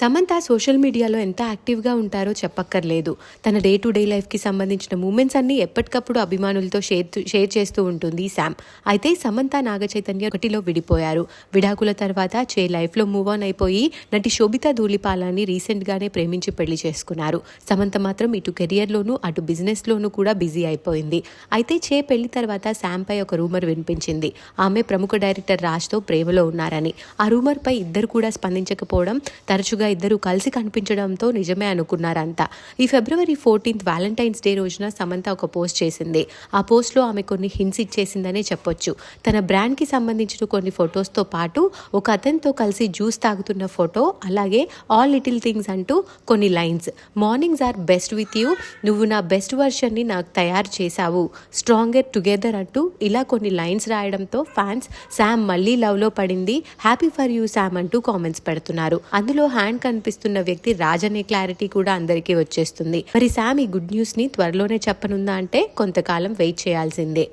Samantha social మీడియాలో ఎంత యాక్టివ్గా ఉంటారో చెప్పక్కర్లేదు. తన డే టు డే లైఫ్కి సంబంధించిన మూమెంట్స్ అన్ని ఎప్పటికప్పుడు అభిమానులతో షేర్ షేర్ చేస్తూ ఉంటుంది శామ్. అయితే సమంత నాగ చైతన్య ఒకటిలో విడిపోయారు. విడాకుల తర్వాత చే లైఫ్లో మూవ్ ఆన్ అయిపోయి నటి శోభితా ధూళిపాలని రీసెంట్గానే ప్రేమించి పెళ్ళి చేసుకున్నారు. సమంత మాత్రం ఇటు కెరియర్లోనూ అటు బిజినెస్లోనూ కూడా బిజీ అయిపోయింది. అయితే చే పెళ్ళి తర్వాత శామ్పై ఒక రూమర్ వినిపించింది. ఆమె ప్రముఖ డైరెక్టర్ రాజ్తో ప్రేమలో ఉన్నారని. ఆ రూమర్పై ఇద్దరు కూడా స్పందించకపోవడం తరచుగా ఇద్దరు కలిసి కనిపించడంతో నిజమే అనుకున్నారంతా ఈ ఫిబ్రవరి ఫోర్టీన్త్ వ్యాలంటైన్స్ డే రోజున సమంత ఒక పోస్ట్ చేసింది. ఆ పోస్ట్లో ఆమె కొన్ని హింట్స్ ఇచ్చేసిందనే చెప్పొచ్చు. తన బ్రాండ్కి సంబంధించిన కొన్ని ఫొటోస్తో పాటు ఒక అతనితో కలిసి జ్యూస్ తాగుతున్న ఫోటో అలాగే ఆల్ లిటిల్ థింగ్స్ అంటూ కొన్ని lines. Mornings are best with you. నువ్వు నా బెస్ట్ వర్షన్ని నాకు తయారు చేశావు. స్ట్రాంగర్ టుగెదర్ అంటూ ఇలా కొన్ని లైన్స్ రాయడంతో ఫ్యాన్స్ శామ్ మళ్ళీ లవ్లో పడింది. హ్యాపీ ఫర్ యూ శామ్ అంటూ కామెంట్స్ పెడుతున్నారు. అందులో హ్యాండ్ కనిపిస్తున్న వ్యక్తి రాజ్ అనే క్లారిటీ కూడా అందరికీ వచ్చేస్తుంది. మరి శామ్ ఈ గుడ్ న్యూస్ని త్వరలోనే చెప్పనుందా అంటే కొంతకాలం వెయిట్ చేయాల్సిందే.